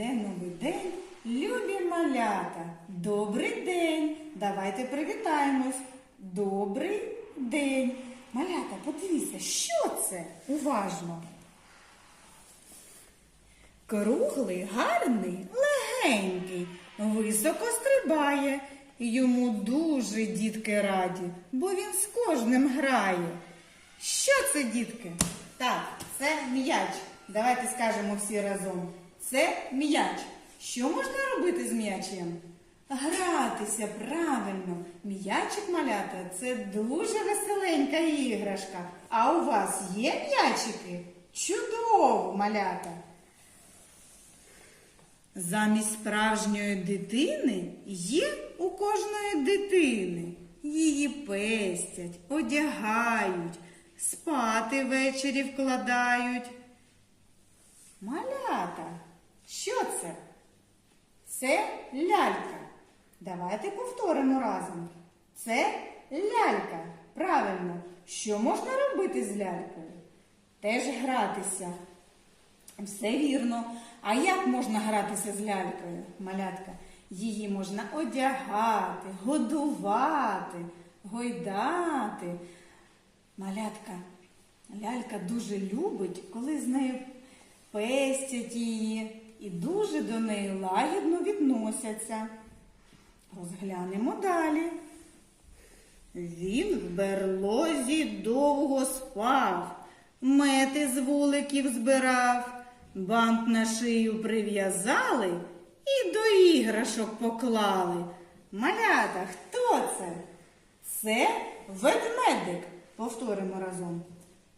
ви день, любі малята. Добрий день. Давайте привітаємось. Добрий день. Малята, подивіться, що це? Уважно. Круглий, гарний, легенький, високо стрибає. Йому дуже дітки раді, бо він з кожним грає. Що це, дітки? Так, це м'яч. Давайте скажемо всі разом. Це м'яч. Що можна робити з м'ячем? Гратися правильно. М'ячик малята це дуже веселенька іграшка. А у вас є м'ячики? Чудово, малята! Замість справжньої дитини є у кожної дитини. Її пестять, одягають, спати ввечері вкладають. Малята, що це? Це лялька. Давайте повторимо разом. Це лялька. Правильно, що можна робити з лялькою? Теж гратися. Все вірно. А як можна гратися з лялькою, малятка? Її можна одягати, годувати, гойдати. Малятка, лялька дуже любить, коли з нею пестять її і дуже до неї лагідно відносяться. Розглянемо далі. Він в берлозі довго спав, мети з вуликів збирав, бант на шию прив'язали і до іграшок поклали. Малята, хто це? Це ведмедик. Повторимо разом.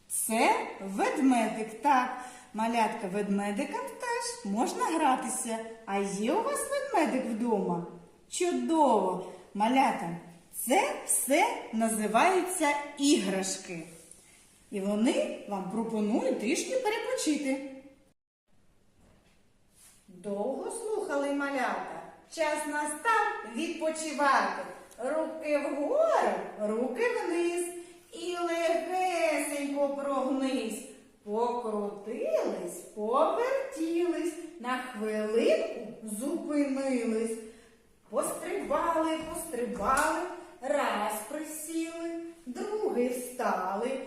Це ведмедик. Так, малятка ведмедикам теж можна гратися. А є у вас ведмедик вдома? Чудово! Малята, це все називаються іграшки. І вони вам пропонують трішки перепочити. Довго слухали малята. Час настав відпочивати. Руки вгору, руки вниз. Хвилинку зупинились. Пострибали, пострибали, раз присіли, другий встали.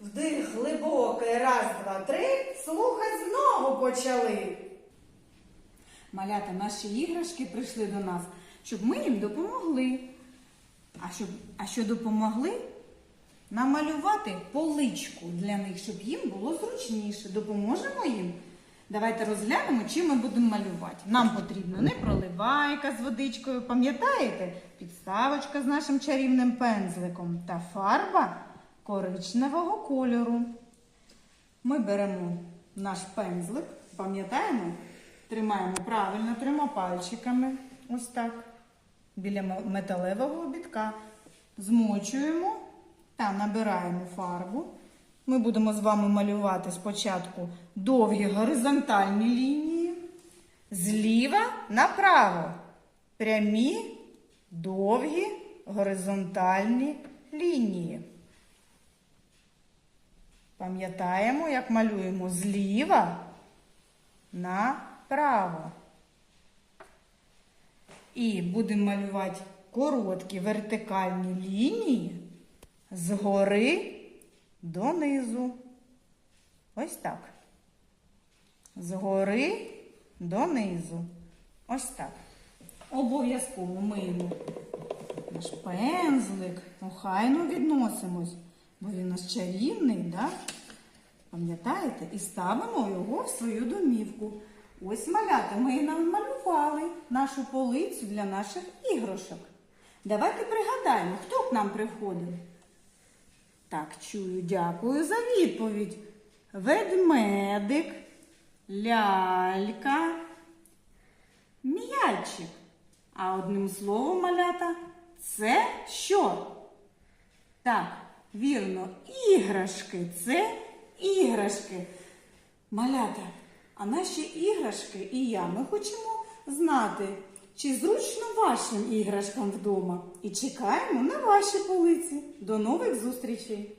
Вдих глибокий, раз, два, три, слухать знову почали. Малята, наші іграшки прийшли до нас, щоб ми їм допомогли. А, щоб, а що допомогли? Намалювати поличку для них, щоб їм було зручніше. Допоможемо їм. Давайте розглянемо, чим ми будемо малювати. Нам потрібно не проливайка з водичкою, пам'ятаєте? Підставочка з нашим чарівним пензликом та фарба коричневого кольору. Ми беремо наш пензлик, пам'ятаємо? Тримаємо правильно трьома пальчиками. Ось так. Біля металевого обідка. Змочуємо та набираємо фарбу. Ми будемо з вами малювати спочатку довгі горизонтальні лінії. Зліва направо. Прямі, довгі горизонтальні лінії. Пам'ятаємо, як малюємо зліва направо. І будемо малювати короткі вертикальні лінії згори донизу. Ось так. Згори донизу. Ось так. Обов'язково миємо наш пензлик. Охайно відносимось, бо він у нас чарівний, да? Пам'ятаєте? І ставимо його в свою домівку. Ось малята, ми намалювали нашу полицю для наших іграшок. Давайте пригадаємо, хто к нам приходив. Так, чую, дякую за відповідь. Ведмедик, лялька, м'ячик. А одним словом, малята, це що? Так, вірно, іграшки. Це іграшки. Малята, а наші іграшки і я ми хочемо знати, чи зручно вашим іграшкам вдома. І чекаємо на ваші полиці. До нових зустрічей!